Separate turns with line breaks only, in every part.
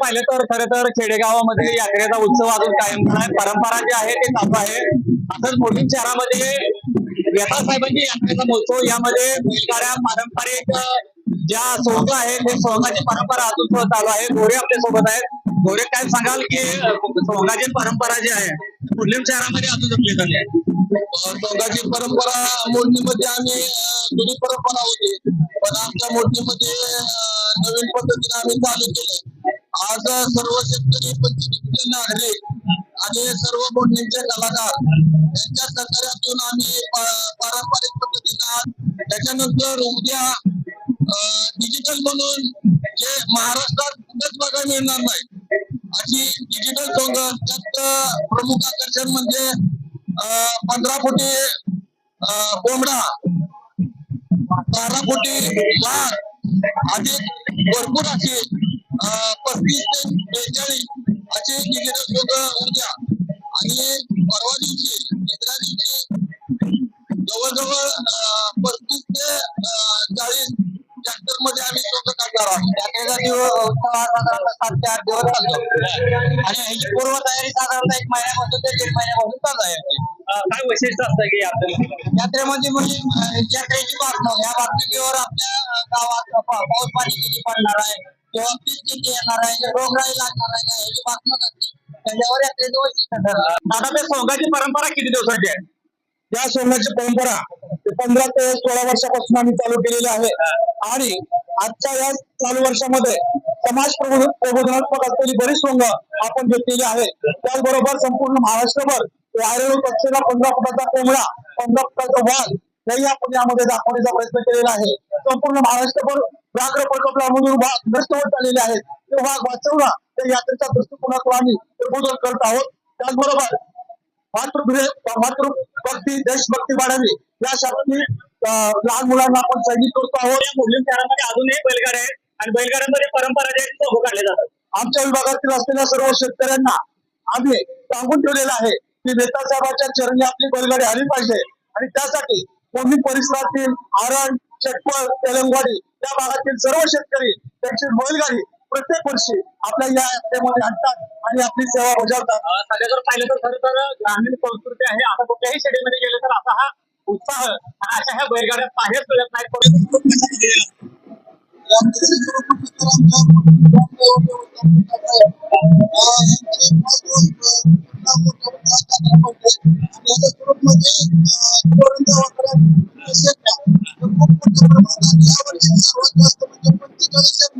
पाहिलं तर खरं तर खेडेगावामध्ये यात्रेचा उत्सव अजून कायम आहे परंपरा जी आहे ते चालू आहे. असंच मोठी शहरामध्ये व्यथा साहेबांची यात्रेचा महोत्सव. यामध्ये बैलगाड्या पारंपरिक ज्या सोंग आहेत ते सोहळाची परंपरा अजून सुद्धा चालू आहे. गोरे आपल्यासोबत आहेत. गोरे काय सांगाल की सोहळाची परंपरा जी आहे मुस्लिम शहरामध्ये अजून जपली जाते. आहे
परंपरा मोडणीमध्ये आम्ही जुनी परंपरा होती. पण आमच्या मोडणीमध्ये नवीन पद्धतीने आम्ही चालू केलं आज सर्व शेतकरी पंचवीस आहे आणि सर्व मोडणीचे कलाकार यांच्या सहकार्यातून आम्ही पारंपरिक पद्धतीनं त्याच्यानंतर उद्या डिजिटल म्हणून जे महाराष्ट्रात कुठेच बघायला मिळणार नाही अशी डिजिटल सोंग त्यात प्रमुख आकर्षण म्हणजे अं, पंधरा फुटी अं, कोंबडा बारा फुटी वाघ अधिक भरपूर असे पस्तीस ते बेचाळीस असे डिजिटल सोंग उद्या आणि परवा दिवशी तिसऱ्या दिवशी जवळजवळ पस्तीस ते चाळीस ट्रॅक्टरमध्ये आम्ही सोंग काढणार आहोत
यात्रेचा दिवस साधारणतः सात ते आठ दिवस चालतो आणि ह्याची पूर्वतयारी साधारणतः एक महिन्यापासून ते दीड महिन्यापासून चालू आहे काय वैशिष्ट्य असतं की यात्रेमध्ये यात्रेमध्ये म्हणजे अ, यात्रेची बातमी या बातमीवर आपल्या गावात पा- पाऊस पाणी किती पडणार आहे? किंवा पीक किती येणार आहे रोगराई लागणार आहे का ह्याची बातमी असते त्याच्यावर यात्रेचं वैशिष्ट्य ठरलं आता ते सोंगाची परंपरा किती दिवसाची आहे?
या सोंगाची परंपरा पंधरा ते सोळा वर्षापासून आम्ही चालू केलेली आहे. आणि आजच्या या चालू वर्षामध्ये समाज प्रबोधनात्मक असलेली बरीच सोंग आपण घेतलेली आहे त्याचबरोबर संपूर्ण महाराष्ट्रभर व्हायरल पक्षीला पंधरा फुटाचा कोंबडा पंधरा फुटाचा वाघ हे आपण यामध्ये दाखवण्याचा प्रयत्न केलेला आहे. संपूर्ण महाराष्ट्रभर व्याघ्र प्रकल्पामधून वाघ नष्ट होत चाललेले आहेत. ते वाघ वाचवणं त्या यात्रेच्या दृष्टिकोनातून आम्ही प्रबोधन करत आहोत. त्याचबरोबर मातृगृह मातृभक्ती देशभक्ती वाढावी यासाठी लहान मुलांना आपण संगीत करतो आहोत.
या मुस्लिम शहरामध्ये अजूनही बैलगाड्या आहेत आणि बैलगाड्यांमध्ये परंपरा जे आहेत काढले जातात.
आमच्या विभागातील असलेल्या सर्व शेतकऱ्यांना आम्ही सांगून ठेवलेलं आहे की नेता साहेबांच्या चरणी आपली बैलगाडी आली पाहिजे. आणि त्यासाठी कोणी परिसरातील आरण चटपळ तेलंगवाडी या भागातील सर्व शेतकरी त्यांची बैलगाडी प्रत्येक वर्षी आपल्या या यात्रेमध्ये आणतात आणि आपली सेवा बजावतात.
सध्या जर पाहिलं तर खरं तर ग्रामीण संस्कृती आहे. आता कुठल्याही शेडीमध्ये गेलं तर असा हा उत्साह आणि अशा ह्या बैलगाड्या बाहेर मिळत नाहीत. पण कशा पद्धतीने असतो?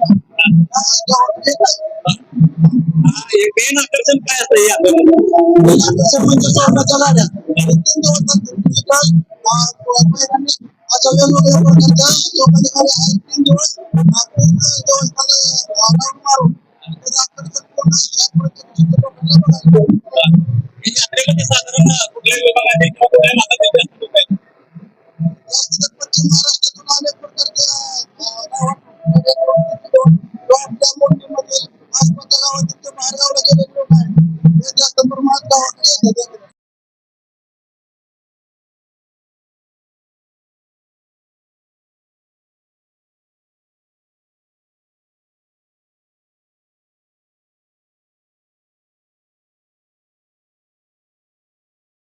हा, हे मेन आकर्षण काय असतं या यात्रेमध्ये?
अशा वेगवेगळ्या प्रकारच्या लोकांनी आज तीन दिवस देवस्थान मारून त्याचं आकर्षण पूर्ण या प्रत्येक लोकांना बघायला
दोन दोन त्या मोठीमध्ये आसपासच्या गावातील बाहेर गावला गेलेले लोक आहेत. ते जास्त प्रमाणात गावाकडे